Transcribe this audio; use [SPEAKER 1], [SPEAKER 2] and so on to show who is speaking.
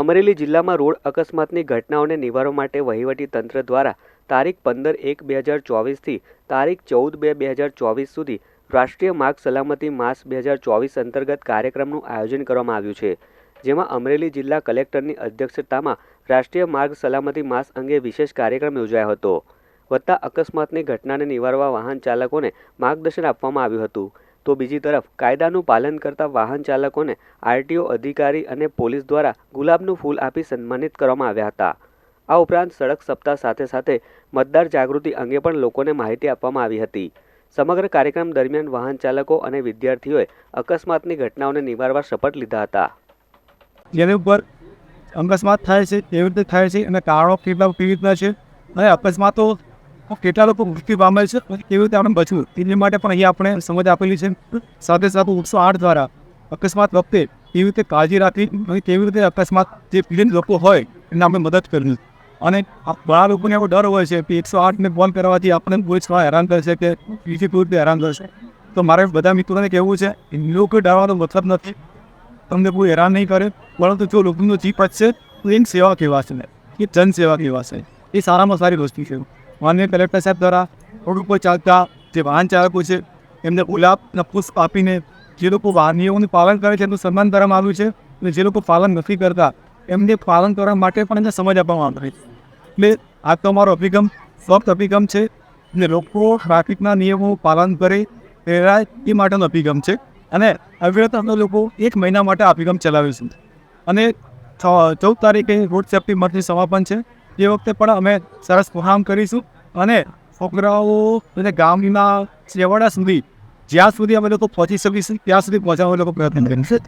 [SPEAKER 1] અમરેલી જિલ્લામાં રોડ અકસ્માતની ઘટનાઓને નિવારવા માટે વહીવટી તંત્ર દ્વારા તારીખ પંદર એક બે હજાર ચોવીસથી તારીખ ચૌદ બે બે હજાર ચોવીસ સુધી રાષ્ટ્રીય માર્ગ સલામતી માસ બે હજાર ચોવીસ અંતર્ગત કાર્યક્રમનું આયોજન કરવામાં આવ્યું છે, જેમાં અમરેલી જિલ્લા કલેક્ટરની અધ્યક્ષતામાં રાષ્ટ્રીય માર્ગ સલામતી માસ અંગે વિશેષ કાર્યક્રમ યોજાયો હતો. વધતા અકસ્માતની ઘટનાને નિવારવા વાહન ચાલકોને માર્ગદર્શન આપવામાં આવ્યું હતું. તો બીજી તરફ કાયદાનું પાલન કરતા વાહન ચાલકોને આરટીઓ અધિકારી અને પોલીસ દ્વારા ગુલાબનું ફૂલ આપી સન્માનિત કરવામાં આવ્યા હતા. આ ઉપરાંત સડક સપ્તાહ સાથે સાથે મતદાર જાગૃતિ અંગે પણ લોકોને માહિતી આપવામાં આવી હતી. સમગ્ર કાર્યક્રમ દરમિયાન વાહન ચાલકો અને વિદ્યાર્થીઓએ અકસ્માતની ઘટનાઓને નિવારવા શપથ લીધા હતા.
[SPEAKER 2] જેની ઉપર અકસ્માત થાય છે કેવી રીતે થાય છે અને કારણો કેટલા કેવી રીતના છે અને અકસ્માતો કેટલા લોકો મૃત્યુ પામે છે કેવી રીતે આપણે બચવું? તેની માટે પણ અહીંયા આપણે સમજ આપેલી છે. સાથે સાથે એકસો આઠ દ્વારા અકસ્માત વખતે કેવી રીતે કાળજી રાખવી કેવી રીતે અકસ્માત જે પીડિત લોકો હોય એને આપણે મદદ કરવી. અને આ ઘણા લોકોને એવો ડર હોય છે કે એકસો આઠને ફોન કરવાથી આપણે કોઈ છ હેરાન કરશે કે બીજી કોઈ રીતે હેરાન કરશે. તો મારે બધા મિત્રોને કહેવું છે એ લોકો ડરવાનો મતલબ નથી. તમને કોઈ હેરાન નહીં કરે, પરંતુ જો લોકોનો જીપ બચશે તો એની સેવા કહેવાશે ને? એ જનસેવા કહેવાશે એ સારામાં સારી વસ્તુ છે. માન્ય કલેક્ટર સાહેબ દ્વારા રોડ ઉપર ચાલતા જે વાહન ચાલકો છે, એમને ગુલાબના પુષ્પ આપીને જે લોકો નિયમોનું પાલન કરે છે, એનું સન્માન કરવામાં આવ્યું છે અને જે લોકો પાલન નથી કરતા, એમને પાલન કરવા માટે પણ એને સમજ આપવામાં આવે છે. એટલે આ તો અમારો અભિગમ સોફ્ટ અભિગમ છે અને લોકો ટ્રાફિકના નિયમો પાલન કરે પ્રેરાય એ માટેનો અભિગમ છે અને અવિરત અમે લોકો એક મહિના માટે અભિગમ અભિગમ ચલાવીશું અને ચૌદ તારીખે રોડ સેફ્ટી મંથની સમાપન છે. એ વખતે પણ અમે સરસ પ્રોગ્રામ કરીશું અને છોકરાઓ અને ગામના છેવાડા સુધી, જ્યાં સુધી અમે લોકો પહોંચી શકીશું, ત્યાં સુધી પહોંચવા લોકો પ્રયત્ન કરીશું.